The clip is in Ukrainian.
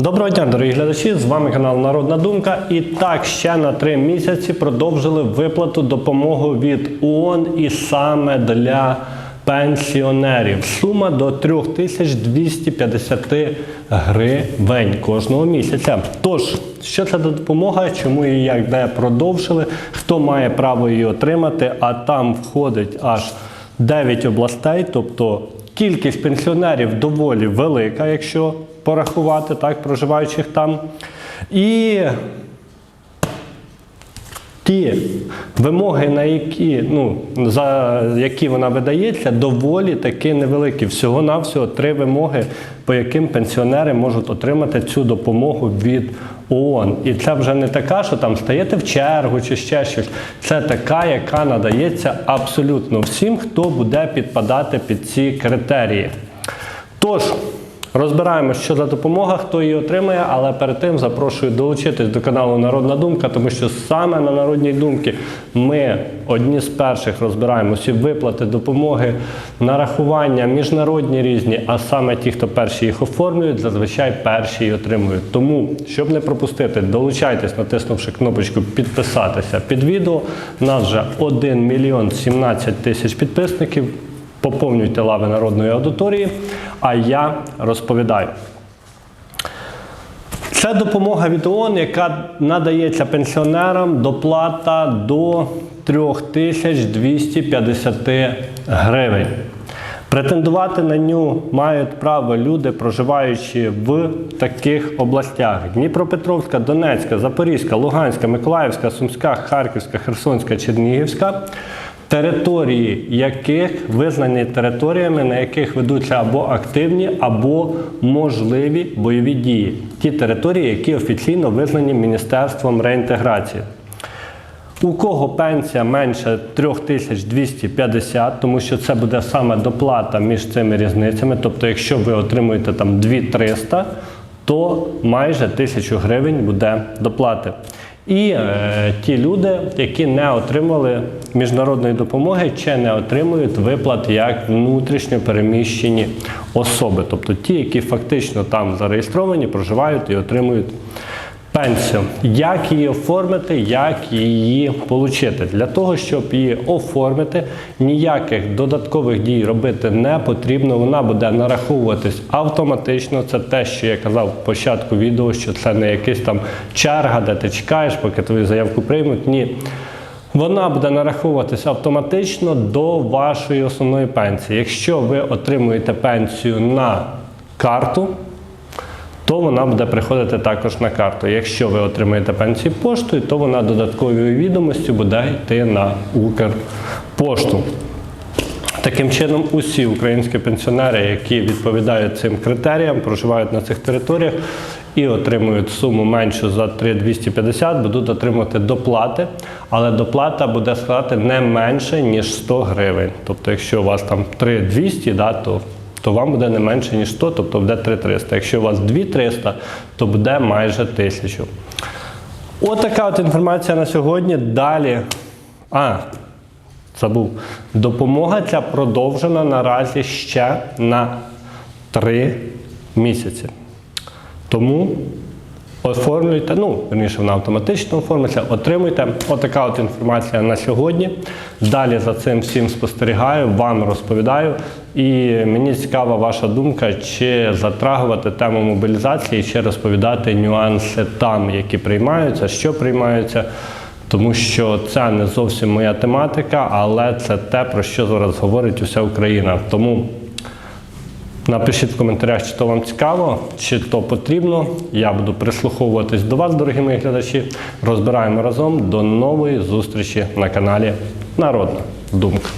Доброго дня, дорогі глядачі! З вами канал Народна Думка. І так ще на три місяці продовжили виплату допомоги від ООН і саме для пенсіонерів. Сума до 3250 гривень кожного місяця. Тож, що це за допомога, чому і як де продовжили, хто має право її отримати, а там входить аж 9 областей, тобто кількість пенсіонерів доволі велика, якщо порахувати, так, проживаючих там. І ті вимоги, на які, ну, за які вона видається, доволі таки невеликі. Всього-навсього три вимоги, по яким пенсіонери можуть отримати цю допомогу від ООН. І це вже не така, що там стаєте в чергу чи ще щось. Це така, яка надається абсолютно всім, хто буде підпадати під ці критерії. Тож, розбираємо, що за допомога, хто її отримає, але перед тим запрошую долучитись до каналу Народна Думка, тому що саме на Народній думці ми одні з перших розбираємо всі виплати, допомоги, нарахування, міжнародні різні, а саме ті, хто перші їх оформлюють, зазвичай перші її отримують. Тому, щоб не пропустити, долучайтесь, натиснувши кнопочку підписатися під відео. У нас вже 1 мільйон 17 тисяч підписників. Поповнюйте лави народної аудиторії, а я розповідаю. Це допомога від ООН, яка надається пенсіонерам доплата до 3250 гривень. Претендувати на нього мають право люди, проживаючи в таких областях: Дніпропетровська, Донецька, Запорізька, Луганська, Миколаївська, Сумська, Харківська, Херсонська, Чернігівська території яких визнані територіями, на яких ведуться або активні, або можливі бойові дії. Ті території, які офіційно визнані Міністерством реінтеграції. У кого пенсія менше 3250, тому що це буде саме доплата між цими різницями. Тобто, якщо ви отримуєте там 2300, то майже 1000 гривень буде доплати. І е, ті люди, які не отримали міжнародної допомоги, чи не отримують виплат як внутрішньо переміщені особи, тобто ті, які фактично там зареєстровані, проживають і отримують пенсію. Як її оформити, як її отримати? Для того, щоб її оформити, ніяких додаткових дій робити не потрібно. Вона буде нараховуватись автоматично. Це те, що я казав в початку відео, що це не якась там черга, де ти чекаєш, поки твою заявку приймуть. Ні. Вона буде нараховуватися автоматично до вашої основної пенсії. Якщо ви отримуєте пенсію на карту, то вона буде приходити також на карту. Якщо ви отримаєте пенсію поштою, то вона додатковою відомостю буде йти на Укрпошту. Таким чином, усі українські пенсіонери, які відповідають цим критеріям, проживають на цих територіях і отримують суму меншу за 3250, будуть отримувати доплати, але доплата буде складати не менше, ніж 100 гривень. Тобто, якщо у вас там 3200, да, то то вам буде не менше, ніж 100, тобто буде 3300. Якщо у вас 2300, то буде майже 1000. От от інформація на сьогодні. Далі. А, забув. Допомога ця продовжена наразі ще на 3 місяці. Тому оформлюйте, ну, верніше, вона автоматично оформиться, отримуйте. Отака от інформація на сьогодні. Далі за цим всім спостерігаю, вам розповідаю. І мені цікава ваша думка, чи затрагувати тему мобілізації, чи розповідати нюанси там, які приймаються, що приймаються. Тому що це не зовсім моя тематика, але це те, про що зараз говорить уся Україна. Тому Напишіть в коментарях, чи то вам цікаво, чи то потрібно. Я буду прислуховуватись до вас, дорогі мої глядачі. Розбираємо разом. До нової зустрічі на каналі Народна Думка.